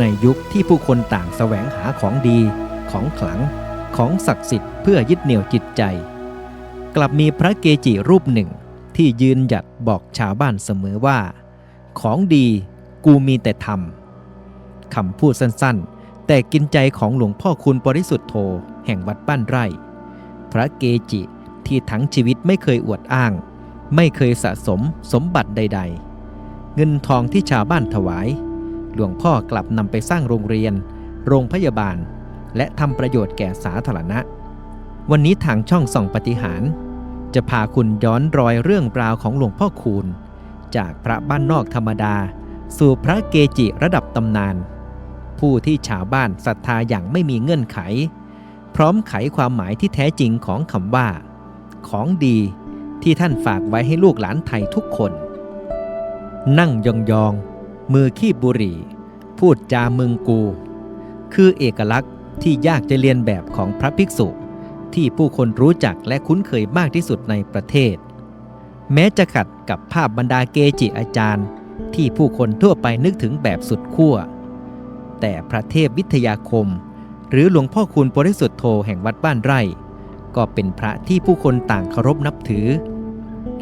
ในยุคที่ผู้คนต่างแสวงหาของดี ของขลัง ของศักดิ์สิทธิ์เพื่อยึดเหนี่ยวจิตใจ กลับมีพระเกจิรูปหนึ่งที่ยืนหยัดบอกชาวบ้านเสมอว่า ของดีกูมีแต่ทำคำพูดสั้นๆ แต่กินใจของหลวงพ่อคุณปริสุทธโธแห่งวัดบ้านไร่ พระเกจิที่ทั้งชีวิตไม่เคยอวดอ้าง ไม่เคยสะสมสมบัติใด ๆ เงินทองที่ชาวบ้านถวาย หลวงพ่อกลับนำไปสร้างโรงเรียน โรงพยาบาล และทำประโยชน์แก่สาธารณะ วันนี้ทางช่องส่องปฏิหาร จะพาคุณย้อนรอยเรื่องราวของหลวงพ่อคูณ จากพระบ้านนอกธรรมดา สู่พระเกจิระดับตำนาน ผู้ที่ชาวบ้านศรัทธาอย่างไม่มีเงื่อนไข พร้อมไขความหมายที่แท้จริงของคำว่า ของดีที่ท่านฝากไว้ให้ลูกหลานไทยทุกคน นั่งยองๆ มือขี้บุหรี่ พูดจามึงกู คือเอกลักษณ์ที่ยากจะเรียนแบบของพระภิกษุ ที่ผู้คนรู้จักและคุ้นเคยมากที่สุดในประเทศ แม้จะขัดกับภาพบรรดาเกจิอาจารย์ ที่ผู้คนทั่วไปนึกถึงแบบสุดขั้ว แต่พระเทพวิทยาคม หรือหลวงพ่อคูณปริสุทธโธแห่งวัดบ้านไร่ ก็เป็นพระที่ผู้คนต่างเคารพนับถือ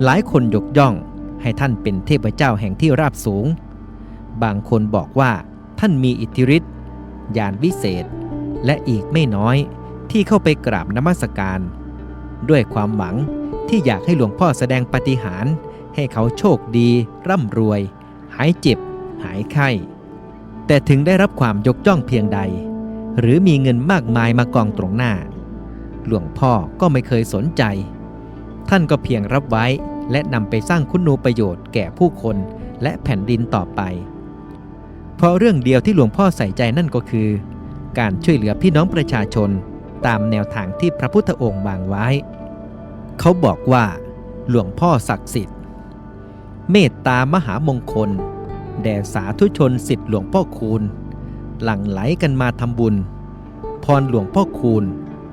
หลายคนยกย่องให้ท่านเป็นเทพเจ้าแห่งที่ราบสูง บางคนบอกว่าท่านมีอิทธิฤทธิ์ญาณวิเศษ และอีกไม่น้อยที่เข้าไปกราบนมัสการ ด้วยความหวังที่อยากให้หลวงพ่อแสดงปฏิหารให้เขาโชคดี ร่ำรวย หายเจ็บ หายไข้ แต่ถึงได้รับความยกย่องเพียงใด หรือมีเงินมากมายมากองตรงหน้า หลวงพ่อก็ไม่เคยสนใจ ท่านก็เพียงรับไว้และนำไปสร้างคุณูประโยชน์แก่ผู้คนและแผ่นดินต่อไป เพราะเรื่องเดียวที่หลวงพ่อใส่ใจนั่นก็คือ การช่วยเหลือพี่น้องประชาชนตามแนวทางที่พระพุทธองค์วางไว้ เขาบอกว่า หลวงพ่อศักดิ์สิทธิ์ เมตตามหามงคล แด่สาธุชนสิทธิหลวงพ่อคูณ หลั่งไหลกันมาทำบุญ พรหลวงพ่อคูณ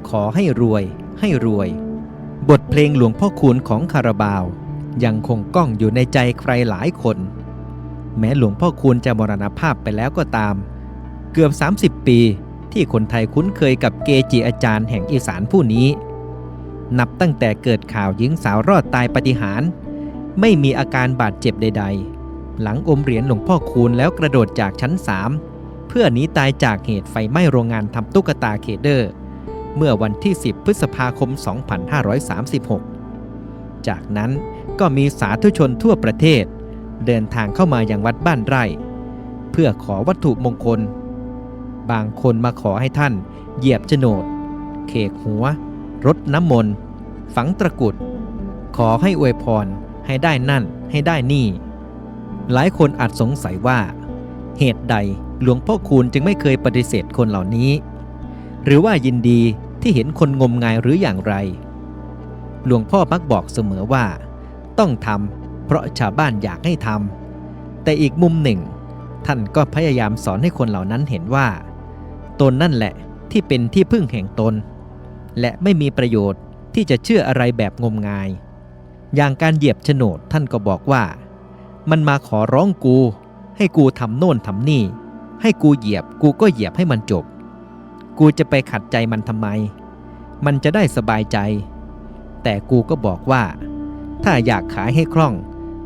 ขอให้รวย ให้รวย บทเพลงหลวงพ่อคูณของคาราบาว ยังคงก้องอยู่ในใจใครหลายคน แม้หลวงพ่อคูณจะมรณภาพไปแล้วก็ตาม เกือบ 30 ปีที่คนไทยคุ้นเคยกับเกจิอาจารย์แห่งอีสานผู้นี้ นับตั้งแต่เกิดข่าวหญิงสาวรอดตายปฏิหาร ไม่มีอาการบาดเจ็บใด ๆ หลังอมเหรียญหลวงพ่อคูณแล้วกระโดดจากชั้น3เพื่อหนีตายจากเหตุไฟไหม้โรงงานทำตุ๊กตาเคเดอร์ เมื่อวันที่ 10 พฤษภาคม 2536 จากนั้นก็มีสาธุชนทั่วประเทศ เดินทางเข้ามาอยังวัดบ้านไร่ เพื่อขอวัตถุมงคล บางคนมาขอให้ท่าน เหยียบโฉนดเคกหัว รดน้ำมนต์ ฝังตะกรุด ขอให้อวยพรให้ได้นั่นให้ได้นี่ หลายคนอาจสงสัยว่า เหตุใดหลวงพ่อคูณจึงไม่เคยปฏิเสธคนเหล่านี้ หรือว่ายินดีที่เห็นคนงมงายหรืออย่างไร หลวงพ่อมักบอกเสมอว่า ต้องทำ เพราะชาวบ้านอยากให้ทำแต่อีกมุมหนึ่ง ท่านก็พยายามสอนให้คนเหล่านั้นเห็นว่า ตนนั่นแหละที่เป็นที่พึ่งแห่งตน และไม่มีประโยชน์ที่จะเชื่ออะไรแบบงมงาย อย่างการเหยียบโฉนดท่านก็บอกว่า มันมาขอร้องกู ให้กูทำโน่นทำนี่ ให้กูเหยียบกูก็เหยียบให้มันจบ กูจะไปขัดใจมันทำไม มันจะได้สบายใจ แต่กูก็บอกว่า ถ้าอยากขายให้คล่อง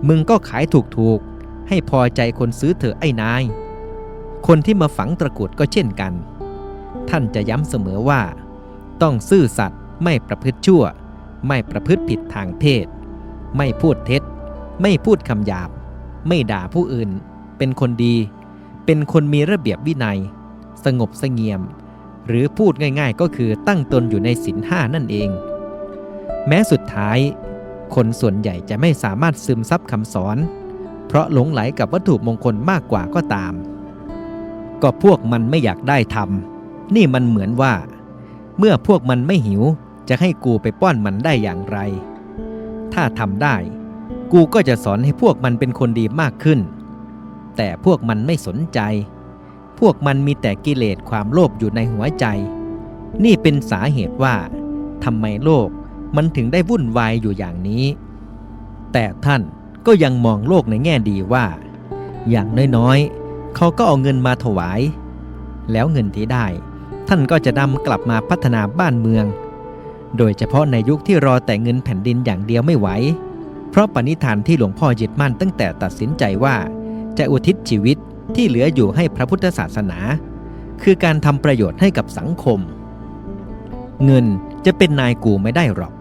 มึงก็ขายถูกๆ ให้พอใจคนซื้อเถอะไอ้นาย คนที่มาฝังตะกุดก็เช่นกัน ท่านจะย้ำเสมอว่า ต้องซื่อสัตย์ไม่ประพฤติชั่ว ไม่ประพฤติผิดทางเพศ ไม่พูดเท็จ ไม่พูดคำหยาบ ไม่ด่าผู้อื่น เป็นคนดี เป็นคนมีระเบียบวินัย สงบเสงี่ยม หรือพูดง่ายๆก็คือตั้งตนอยู่ในศีลห้านั่นเอง แม้สุดท้าย คนส่วนใหญ่จะไม่สามารถซึมซับคำสอน เพราะหลงไหลกับวัตถุมงคลมากกว่าก็ตาม ก็พวกมันไม่อยากได้ทำนี่มันเหมือนว่า เมื่อพวกมันไม่หิวจะให้กูไปป้อนมันได้อย่างไร ถ้าทำได้ กูก็จะสอนให้พวกมันเป็นคนดีมากขึ้น แต่พวกมันไม่สนใจ พวกมันมีแต่กิเลสความโลภอยู่ในหัวใจ นี่เป็นสาเหตุว่าทำไมโลก มันถึงได้วุ่นวายอยู่อย่างนี้ แต่ท่านก็ยังมองโลกในแง่ดีว่า อย่างน้อยๆ เขาก็เอาเงินมาถวาย แล้วเงินที่ได้ ท่านก็จะนำกลับมาพัฒนาบ้านเมือง โดยเฉพาะในยุคที่รอแต่เงินแผ่นดินอย่างเดียวไม่ไหว เพราะปณิธานที่หลวงพ่อยึดมั่นตั้งแต่ตัดสินใจว่า จะอุทิศชีวิตที่เหลืออยู่ให้พระพุทธศาสนา คือการทำประโยชน์ให้กับสังคม เงินจะเป็นนายกูไม่ได้หรอก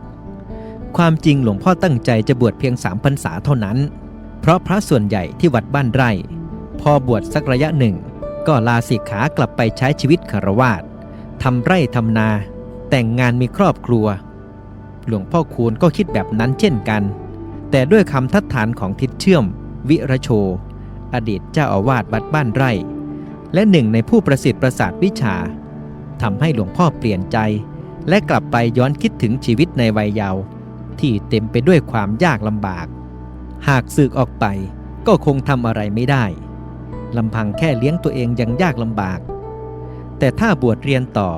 ความจริงหลวงพ่อตั้งใจจะบวชเพียงสามพรรษาเท่านั้น เพราะพระส่วนใหญ่ที่วัดบ้านไร่ พอบวชสักระยะหนึ่ง ก็ลาสิกขากลับไปใช้ชีวิตคารวาสทำไร่ทำนา แต่งงานมีครอบครัว หลวงพ่อคูณก็คิดแบบนั้นเช่นกัน แต่ด้วยคำทัดฐานของทิศเชื่อม วิระโช อดีตเจ้าอาวาสวัดบ้านไร่ และหนึ่งในผู้ประสิทธิ์ประสาทวิชาทำให้หลวงพ่อเปลี่ยนใจ และกลับไปย้อนคิดถึงชีวิตในวัยเยาว์ ที่เต็มไปด้วยความยากลำบาก หากสึกออกไปก็คงทำอะไรไม่ได้ลำพังแค่เลี้ยงตัวเองยังยากลำบาก แต่ถ้าบวชเรียนต่อ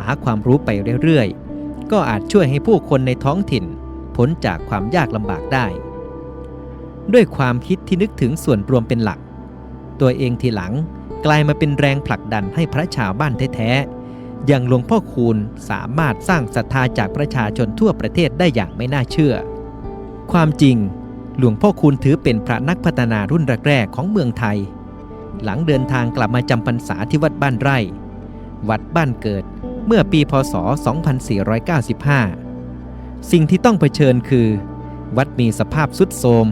หาความรู้ไปเรื่อยๆ ก็อาจช่วยให้ผู้คนในท้องถิ่นพ้นจากความยากลำบากได้ ด้วยความคิดที่นึกถึงส่วนรวมเป็นหลัก ตัวเองทีหลังกลายมาเป็นแรงผลักดันให้พระชาวบ้านแท้ๆ อย่างหลวงพ่อคูณสามารถสร้างศรัทธาจากประชาชนทั่วประเทศได้อย่างไม่น่าเชื่อ ความจริง หลวงพ่อคูณถือเป็นพระนักพัฒนารุ่นแรกๆของเมืองไทย หลังเดินทางกลับมาจำพรรษาที่วัดบ้านไร่ วัดบ้านเกิดเมื่อปีพศ 2495 สิ่งที่ต้องเผชิญคือ วัดมีสภาพสุดโทรม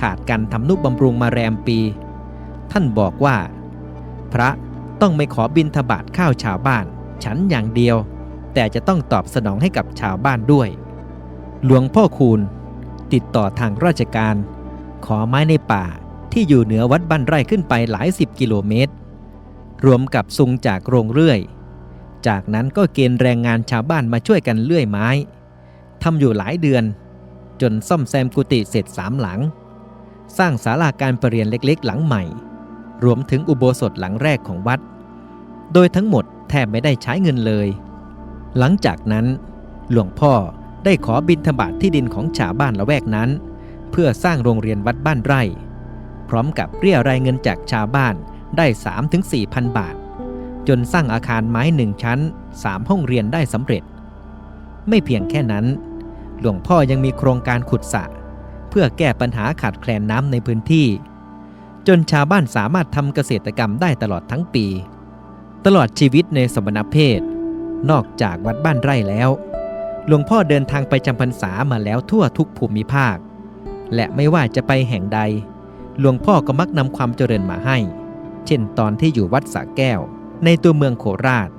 ขาดการทำนุบำรุงมาแรมปี ท่านบอกว่า พระต้องไม่ขอบินทบาทข้าวชาวบ้าน ฉันอย่างเดียว แต่จะต้องตอบสนองให้กับชาวบ้านด้วย หลวงพ่อคูณติดต่อทางราชการ ขอไม้ในป่าที่อยู่เหนือวัดบ้านไร่ขึ้นไปหลายสิบกิโลเมตร รวมกับซุงจากโรงเรื่อย จากนั้นก็เกณฑ์แรงงานชาวบ้านมาช่วยกันเลื่อยไม้ทำอยู่หลายเดือน จนซ่อมแซมกุฏิเสร็จสามหลัง สร้างศาลาการประเรียนเล็กๆ หลังใหม่ รวมถึงอุโบสถหลังแรกของวัด โดยทั้งหมดแทบไม่ได้ใช้เงินเลย หลังจากนั้น หลวงพ่อได้ขอบินทบาทที่ดินของชาวบ้านละแวกนั้น เพื่อสร้างโรงเรียนวัดบ้านไร่ พร้อมกับเรียรายเงินจากชาวบ้านได้3-4พันบาท จนสร้างอาคารไม้หนึ่งชั้น 3 ห้องเรียนได้สำเร็จ ไม่เพียงแค่นั้น หลวงพ่อยังมีโครงการขุดสระเพื่อแก้ปัญหาขาดแคลนน้ำในพื้นที่ จนชาวบ้านสามารถทำเกษตรกรรมได้ตลอดทั้งปี ตลอดชีวิตในสมณเพศ นอกจากวัดบ้านไร่แล้ว หลวงพ่อเดินทางไปจำพรรษามาแล้วทั่วทุกภูมิภาค และไม่ว่าจะไปแห่งใด หลวงพ่อก็มักนำความเจริญมาให้ เช่นตอนที่อยู่วัดสะแก้ว ในตัวเมืองโคราช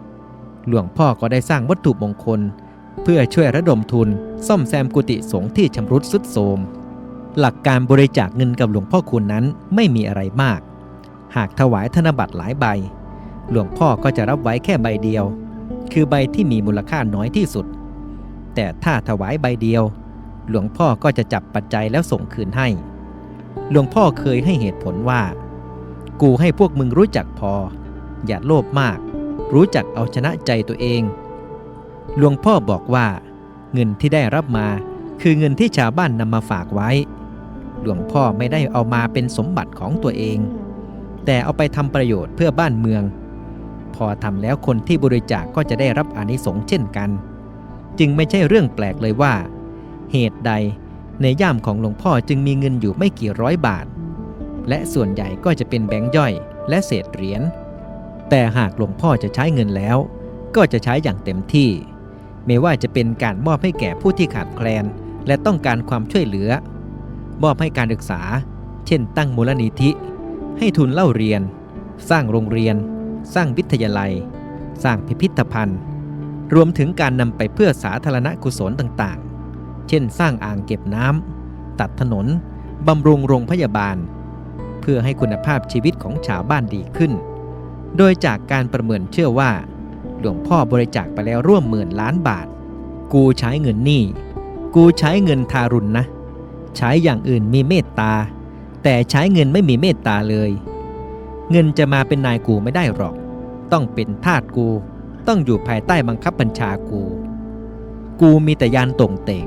หลวงพ่อก็ได้สร้างวัตถุมงคล เพื่อช่วยระดมทุน ซ่อมแซมกุฏิสงฆ์ที่ชำรุดทรุดโทรมหลักการบริจาคเงินกับหลวงพ่อคุณนั้นไม่มีอะไรมาก หากถวายธนบัตรหลายใบ หลวงพ่อก็จะรับไว้แค่ใบเดียว คือใบที่มีมูลค่าน้อยที่สุด แต่ถ้าถวายใบเดียว หลวงพ่อก็จะจับปัจจัยแล้วส่งคืนให้ หลวงพ่อเคยให้เหตุผลว่า กูให้พวกมึงรู้จักพอ อย่าโลภมาก รู้จักเอาชนะใจตัวเอง หลวงพ่อบอกว่า เงินที่ได้รับมาคือเงินที่ชาวบ้านนำมาฝากไว้ หลวงพ่อไม่ได้เอามาเป็นสมบัติของตัวเอง แต่เอาไปทำประโยชน์เพื่อบ้านเมือง พอทำแล้วคนที่บริจาคกก็จะได้รับอานิสงส์เช่นกัน จึงไม่ใช่เรื่องแปลกเลยว่า เหตุใดในย่ามของหลวงพ่อจึงมีเงินอยู่ไม่กี่ร้อยบาท และส่วนใหญ่ก็จะเป็นแบงค์ย่อย และเศษเหรียญแต่หากหลวงพ่อจะใช้เงินแล้ว ก็จะใช้อย่างเต็มที่ ไม่ว่าจะเป็นการมอบให้แก่ผู้ที่ขาดแคลน และต้องการความช่วยเหลือ มอบให้การศึกษา เช่น ตั้งมูลนิธิ ให้ทุนเล่าเรียน สร้างโรงเรียน สร้างวิทยาลัย สร้างพิพิธภัณฑ์ รวมถึงการนำไปเพื่อสาธารณกุศลต่างๆ เช่น สร้างอ่างเก็บน้ำตัดถนนบำรุงโรงพยาบาล เพื่อให้คุณภาพชีวิตของชาวบ้านดีขึ้น โดยจากการประเมินเชื่อว่า หลวงพ่อบริจาคไปแล้วร่วมหมื่นล้านบาท กูใช้เงินนี่ กูใช้เงินทารุณนะ ใช้อย่างอื่นมีเมตตา แต่ใช้เงินไม่มีเมตตาเลย เงินจะมาเป็นนายกูไม่ได้หรอก ต้องเป็นทาสกู ต้องอยู่ภายใต้บังคับบัญชากู กูมีแต่ยานตรงเต่ง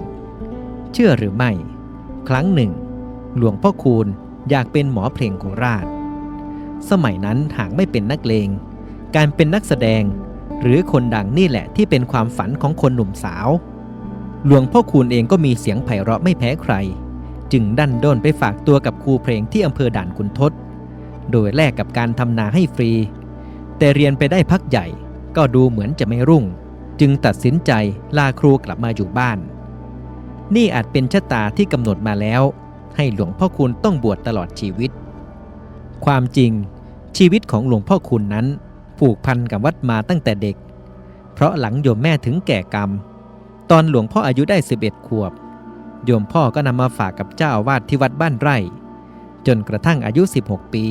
เชื่อหรือไม่ ครั้งหนึ่ง หลวงพ่อคูณอยากเป็นหมอเพลงโคราช สมัยนั้นหากไม่เป็นนักเลง การเป็นนักแสดงหรือคนดังนี่แหละที่เป็นความฝันของคนหนุ่มสาว หลวงพ่อคูณเองก็มีเสียงไพเราะไม่แพ้ใคร จึงดันด้นไปฝากตัวกับครูเพลงที่อำเภอด่านขุนทด โดยแลกกับการทำนาให้ฟรี แต่เรียนไปได้พักใหญ่ก็ดูเหมือนจะไม่รุ่ง จึงตัดสินใจลาครูกลับมาอยู่บ้าน นี่อาจเป็นชะตาที่กำหนดมาแล้ว ให้หลวงพ่อคูณต้องบวชตลอดชีวิต ความจริง ชีวิตของหลวงพ่อคูณนั้น ผูกพันกับวัดมาตั้งแต่เด็ก เพราะหลังโยมแม่ถึงแก่กรรม ตอนหลวงพ่ออายุได้ 11 ขวบ โยมพ่อก็นำมาฝากกับเจ้าอาวาสที่วัดบ้านไร่ จนกระทั่งอายุ 16 ปี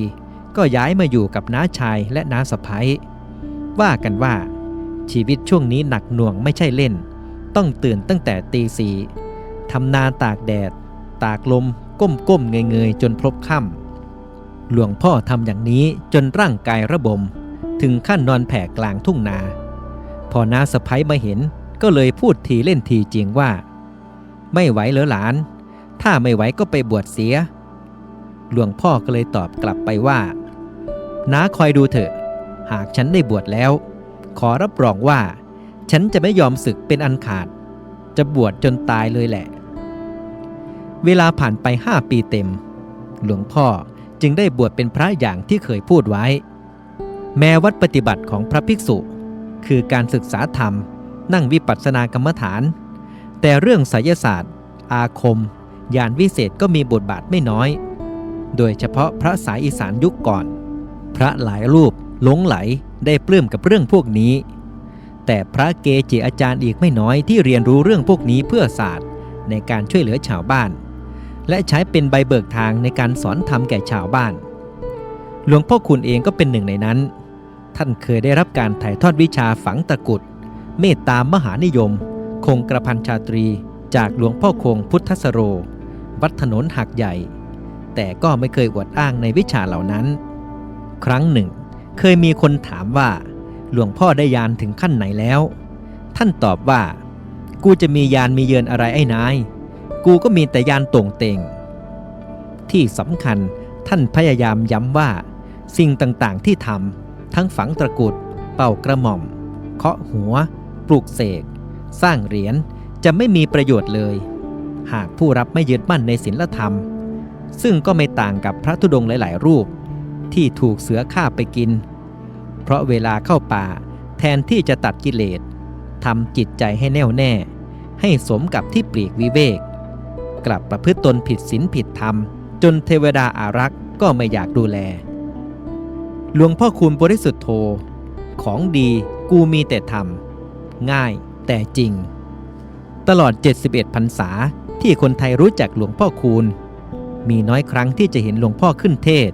ก็ย้ายมาอยู่กับน้าชายและน้าสะพ้ยว่ากันว่า ชีวิตช่วงนี้หนักหน่วงไม่ใช่เล่น ต้องตื่นตั้งแต่ตีสี่ทำนาตากแดด ตากลม ก้มก้มเงยเงยจนพลบค่ำหลวงพ่อทำอย่างนี้จนร่างกายระบม ถึงขั้นนอนแผ่กลางทุ่งนา พอน้าสะพ้ยมาเห็นก็เลยพูดทีเล่นทีจริงว่า ไม่ไหวเหรอหลาน ถ้าไม่ไหวก็ไปบวชเสีย หลวงพ่อก็เลยตอบกลับไปว่า น้าคอยดูเถอะ หากฉันได้บวชแล้ว ขอรับรองว่า ฉันจะไม่ยอมศึกเป็นอันขาด จะบวชจนตายเลยแหละ เวลาผ่านไปห้าปีเต็ม หลวงพ่อจึงได้บวชเป็นพระอย่างที่เคยพูดไว้ แม้วัดปฏิบัติของพระภิกษุ คือการศึกษาธรรม นั่งวิปัสสนากรรมฐาน แต่เรื่องไสยศาสตร์ อาคมยานวิเศษก็มีบทบาทไม่น้อย โดยเฉพาะพระสายอีสานยุคก่อน พระหลายรูปหลงไหลได้ปลื้มกับเรื่องพวกนี้ แต่พระเกจิอาจารย์อีกไม่น้อยที่เรียนรู้เรื่องพวกนี้เพื่อศาสตร์ในการช่วยเหลือชาวบ้าน และใช้เป็นใบเบิกทางในการสอนธรรมแก่ชาวบ้าน หลวงพ่อคุณเองก็เป็นหนึ่งในนั้น ท่านเคยได้รับการถ่ายทอดวิชาฝังตะกุดเมตตามหานิยม คงกระพันชาตรีจากหลวงพ่อคงพุทธสโร วัดถนนหักใหญ่ แต่ก็ไม่เคยอวดอ้างในวิชาเหล่านั้น ครั้งหนึ่ง เคยมีคนถามว่า หลวงพ่อได้ยานถึงขั้นไหนแล้ว ท่านตอบว่า กูจะมียานมีเยือนอะไรไอ้นาย กูก็มีแต่ยานตรงเต่ง ที่สำคัญท่านพยายามย้ำว่า สิ่งต่างๆที่ทำทั้งฝังตะกุด เป่ากระหม่อม เคาะหัว ปลูกเสก สร้างเหรียญจะไม่มีประโยชน์เลย หากผู้รับไม่ยึดมั่นในศีลธรรม ซึ่งก็ไม่ต่างกับพระธุดงค์หลาย ๆ รูป ที่ถูกเสือฆ่าไปกิน เพราะเวลาเข้าป่าแทนที่จะตัดกิเลสทำจิตใจให้แน่วแน่ ให้สมกับที่ปลีกวิเวก กลับประพฤติตนผิดศีลผิดธรรม จนเทวดาอารักษ์ก็ไม่อยากดูแล หลวงพ่อคูณบริสุทธโธ ของดีกูมีแต่ธรรม ง่ายแต่จริง ตลอด 71พรรษาที่คนไทยรู้จักหลวงพ่อคูณ มีน้อยครั้งที่จะเห็นหลวงพ่อขึ้นเทศ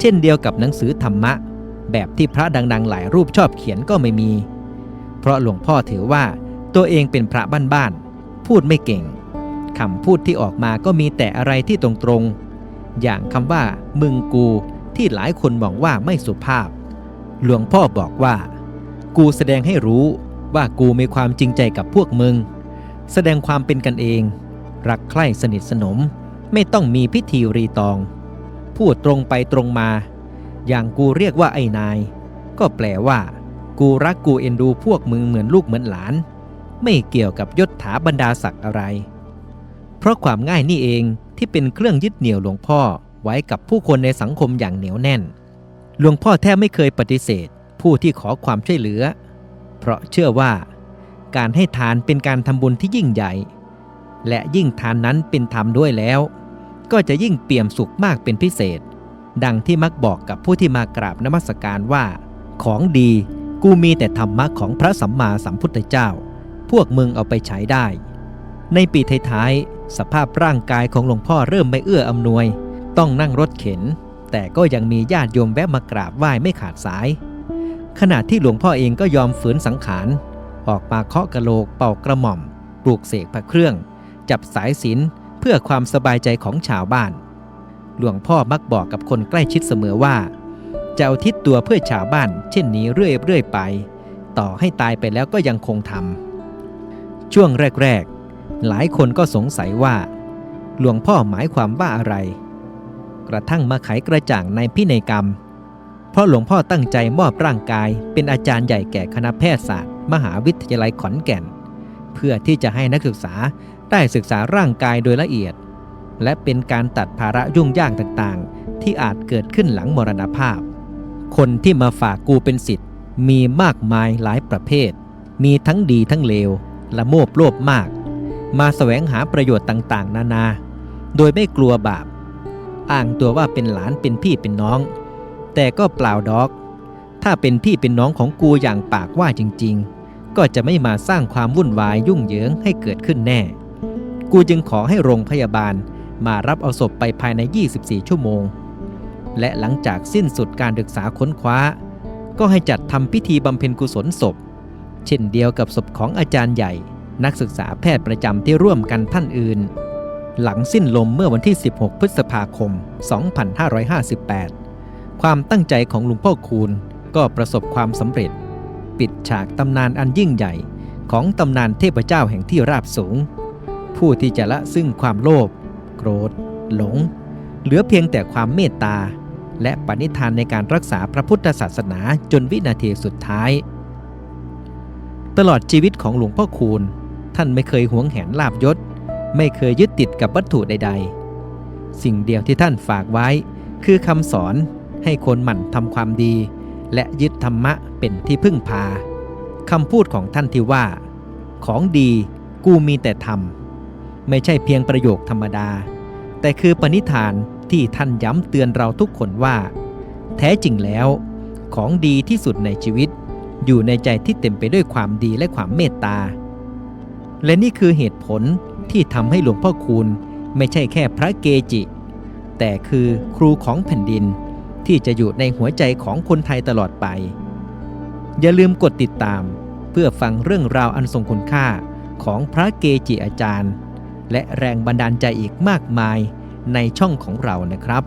เช่นเดียวกับหนังสือธรรมะ แบบที่พระดังๆ หลายรูปชอบเขียนก็ไม่มี เพราะหลวงพ่อถือว่าตัวเองเป็นพระบ้านๆพูดไม่เก่งคำพูดที่ออกมาก็มีแต่อะไรที่ตรงๆ อย่างคำว่า มึงกูที่หลายคนมองว่าไม่สุภาพ หลวงพ่อบอกว่า กูแสดงให้รู้ว่ากูมีความจริงใจกับพวกมึง แสดงความเป็นกันเอง รักใคร่สนิทสนม ไม่ต้องมีพิธีรีตอง พูดตรงไปตรงมา อย่างกูเรียกว่าไอ้นาย ก็แปลว่า กูรักกูเอ็นดูพวกมึงเหมือนลูกเหมือนหลาน ไม่เกี่ยวกับยศถาบรรดาศักดิ์อะไร เพราะความง่ายนี่เองที่เป็นเครื่องยึดเหนี่ยวหลวงพ่อไว้กับผู้คนในสังคมอย่างเหนียวแน่น หลวงพ่อแทบไม่เคยปฏิเสธ ผู้ที่ขอความช่วยเหลือ เพราะเชื่อว่า การให้ทานเป็นการทำบุญที่ยิ่งใหญ่ และยิ่งทานนั้นเป็นธรรมด้วยแล้ว ก็จะยิ่งเปี่ยมสุขมากเป็นพิเศษ ดังที่มักบอกกับผู้ที่มากราบนมัสการว่า ของดีกูมีแต่ธรรมะของพระสัมมาสัมพุทธเจ้า พวกมึงเอาไปใช้ได้ ในปีท้ายๆสภาพร่างกายของหลวงพ่อเริ่มไม่เอื้ออำนวย ต้องนั่งรถเข็น แต่ก็ยังมีญาติโยมแวะมากราบไหว้ไม่ขาดสาย ขณะที่หลวงพ่อเองก็ยอมฝืนสังขาร ออกมาเคาะกะโหลกเป่ากระหม่อม ปลูกเสกพระเครื่อง จับสายศีล เพื่อความสบายใจของชาวบ้าน หลวงพ่อมักบอกกับคนใกล้ชิดเสมอว่า จะเอาทิศตัวเพื่อชาวบ้าน เช่นนี้เรื่อยๆไป ต่อให้ตายไปแล้วก็ยังคงทำช่วงแรกๆ หลายคนก็สงสัยว่า หลวงพ่อหมายความว่าอะไร กระทั่งมาไขกระจ่างในพินัยกรรม เพราะหลวงพ่อตั้งใจมอบร่างกาย เป็นอาจารย์ใหญ่แก่คณะแพทยศาสตร์ มหาวิทยาลัยขอนแก่น เพื่อที่จะให้นักศึกษา ได้ศึกษาร่างกายโดยละเอียด และเป็นการตัดภาระยุ่งยากต่างๆ ที่อาจเกิดขึ้นหลังมรณภาพ คนที่มาฝากกูเป็นสิทธิ์ มีมากมายหลายประเภท มีทั้งดีทั้งเลวละโมบโลภมาก มาแสวงหาประโยชน์ต่างๆ นานา โดยไม่กลัวบาป อ้างตัวว่าเป็นหลานเป็นพี่เป็นน้อง แต่ก็เปล่าดอก ถ้าเป็นพี่เป็นน้องของกูอย่างปากว่าจริง ๆ ก็จะไม่มาสร้างความวุ่นวายยุ่งเหยิงให้เกิดขึ้นแน่ กูจึงขอให้โรงพยาบาลมารับเอาศพไปภายใน 24 ชั่วโมง และหลังจากสิ้นสุดการศึกษาค้นคว้า ก็ให้จัดทำพิธีบำเพ็ญกุศลศพ เช่นเดียวกับศพของอาจารย์ใหญ่ นักศึกษาแพทย์ประจำที่ร่วมกันท่านอื่น หลังสิ้นลมเมื่อวันที่ 16 พฤษภาคม 2558 ความตั้งใจของหลวงพ่อคูณก็ประสบความสำเร็จ ปิดฉากตำนานอันยิ่งใหญ่ของตำนานเทพเจ้าแห่งที่ราบสูง ผู้ที่จะละซึ่งความโลภโกรธ หลง เหลือเพียงแต่ความเมตตา และปณิธานในการรักษาพระพุทธศาสนาจนวินาทีสุดท้าย ตลอดชีวิตของหลวงพ่อคูณ ท่านไม่เคยหวงแหนลาบยศ ไม่เคยยึดติดกับวัตถุใด ๆ สิ่งเดียวที่ท่านฝากไว้ คือคำสอนให้คนหมั่นทำความดี และยึดธรรมะเป็นที่พึ่งพาคำพูดของท่านที่ว่า ของดีกูมีแต่ทำ ไม่ใช่เพียงประโยคธรรมดา แต่คือปณิธานที่ท่านย้ำเตือนเราทุกคนว่า แท้จริงแล้ว ของดีที่สุดในชีวิต อยู่ในใจที่เต็มไปด้วยความดีและความเมตตา และนี่คือเหตุผลที่ทำให้หลวงพ่อคูณไม่ใช่แค่พระเกจิ แต่คือครูของแผ่นดินที่จะอยู่ในหัวใจของคนไทยตลอดไป อย่าลืมกดติดตามเพื่อฟังเรื่องราวอันทรงคุณค่าของพระเกจิอาจารย์ และแรงบันดาลใจอีกมากมายในช่องของเรานะครับ